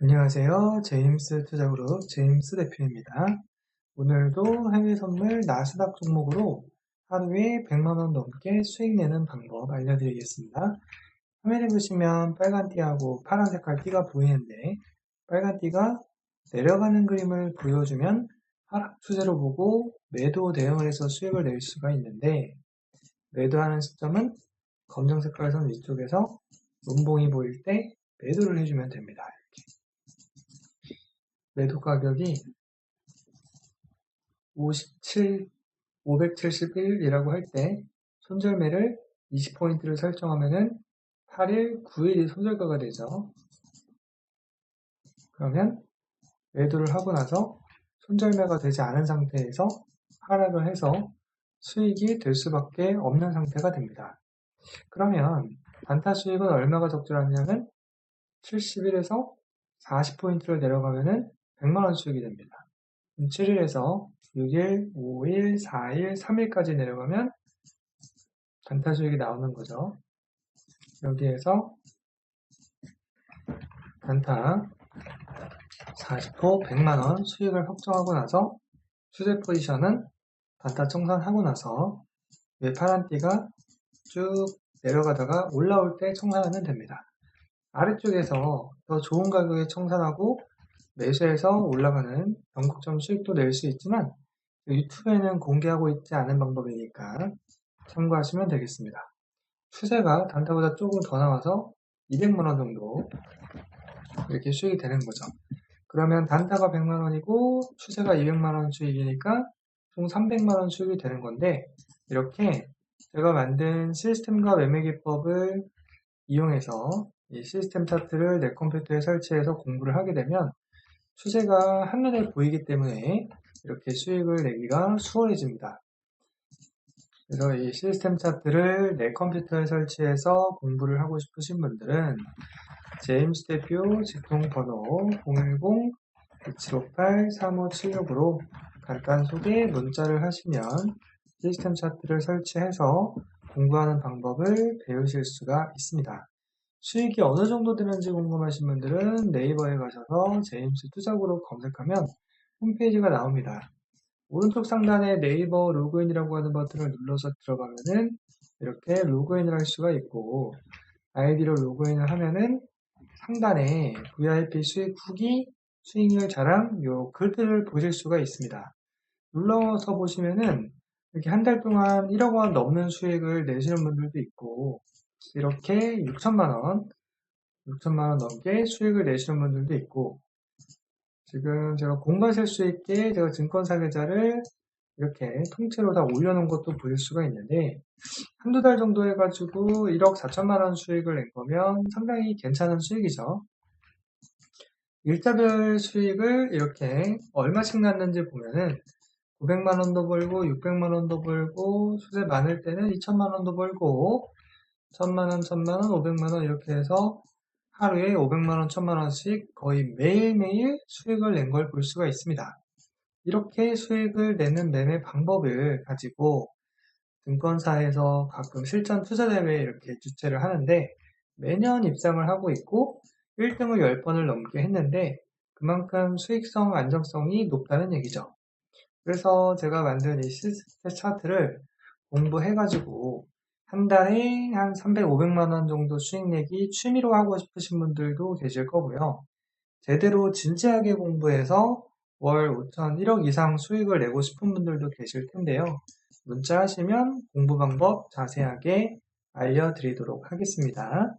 안녕하세요. 제임스 투자그룹 제임스 대표입니다. 오늘도 해외 선물 나스닥 종목으로 하루에 100만원 넘게 수익 내는 방법 알려드리겠습니다. 화면에 보시면 빨간 띠하고 파란 색깔 띠가 보이는데 빨간 띠가 내려가는 그림을 보여주면 하락 추세로 보고 매도 대응을 해서 수익을 낼 수가 있는데 매도하는 시점은 검정 색깔 선 위쪽에서 문봉이 보일 때 매도를 해주면 됩니다. 매도 가격이 57, 571이라고 할 때 손절매를 20포인트를 설정하면은 8일, 9일이 손절가가 되죠. 그러면 매도를 하고 나서 손절매가 되지 않은 상태에서 하락을 해서 수익이 될 수밖에 없는 상태가 됩니다. 그러면 단타 수익은 얼마가 적절하냐면 71에서 40포인트를 내려가면은 100만원 수익이 됩니다. 7일에서 6일, 5일, 4일, 3일까지 내려가면 단타 수익이 나오는 거죠. 여기에서 단타 40호 100만원 수익을 확정하고 나서 추세 포지션은 단타 청산하고 나서 왜 파란 띠가 쭉 내려가다가 올라올 때 청산하면 됩니다. 아래쪽에서 더 좋은 가격에 청산하고 매수해서 올라가는 연국점 수익도 낼 수 있지만 유튜브에는 공개하고 있지 않은 방법이니까 참고하시면 되겠습니다. 추세가 단타보다 조금 더 나와서 200만원 정도 이렇게 수익이 되는 거죠. 그러면 단타가 100만원이고 추세가 200만원 수익이니까 총 300만원 수익이 되는 건데 이렇게 제가 만든 시스템과 매매 기법을 이용해서 이 시스템 차트를 내 컴퓨터에 설치해서 공부를 하게 되면 추세가 한눈에 보이기 때문에 이렇게 수익을 내기가 수월해집니다. 그래서 이 시스템 차트를 내 컴퓨터에 설치해서 공부를 하고 싶으신 분들은 제임스 대표 직통 번호 010-2758-3576으로 간단 소개 문자를 하시면 시스템 차트를 설치해서 공부하는 방법을 배우실 수가 있습니다. 수익이 어느 정도 되는지 궁금하신 분들은 네이버에 가셔서 제임스 투자그룹 검색하면 홈페이지가 나옵니다. 오른쪽 상단에 네이버 로그인이라고 하는 버튼을 눌러서 들어가면은 이렇게 로그인을 할 수가 있고 아이디로 로그인을 하면은 상단에 VIP 수익 후기 수익률 자랑 요 글들을 보실 수가 있습니다. 눌러서 보시면은 이렇게 한 달 동안 1억 원 넘는 수익을 내시는 분들도 있고 이렇게 6천만 원 6천만 원 넘게 수익을 내시는 분들도 있고 지금 제가 공부하실 수 있게 제가 증권 사 계좌를 이렇게 통째로 다 올려놓은 것도 보실 수가 있는데 한두 달 정도 해가지고 1억 4천만 원 수익을 낸 거면 상당히 괜찮은 수익이죠. 일자별 수익을 이렇게 얼마씩 났는지 보면은 900만 원도 벌고 600만 원도 벌고 수세 많을 때는 2천만 원도 벌고 천만원, 천만원, 오백만원 이렇게 해서 하루에 500만원, 천만원씩 거의 매일매일 수익을 낸 걸 볼 수가 있습니다. 이렇게 수익을 내는 매매 방법을 가지고 증권사에서 가끔 실전 투자대회 이렇게 주최를 하는데 매년 입상을 하고 있고 1등을 10번을 넘게 했는데 그만큼 수익성, 안정성이 높다는 얘기죠. 그래서 제가 만든 이 시스템 차트를 공부해가지고 한 달에 한 300, 500만 원 정도 수익 내기 취미로 하고 싶으신 분들도 계실 거고요. 제대로 진지하게 공부해서 월 5천, 1억 이상 수익을 내고 싶은 분들도 계실 텐데요. 문자 하시면 공부 방법 자세하게 알려드리도록 하겠습니다.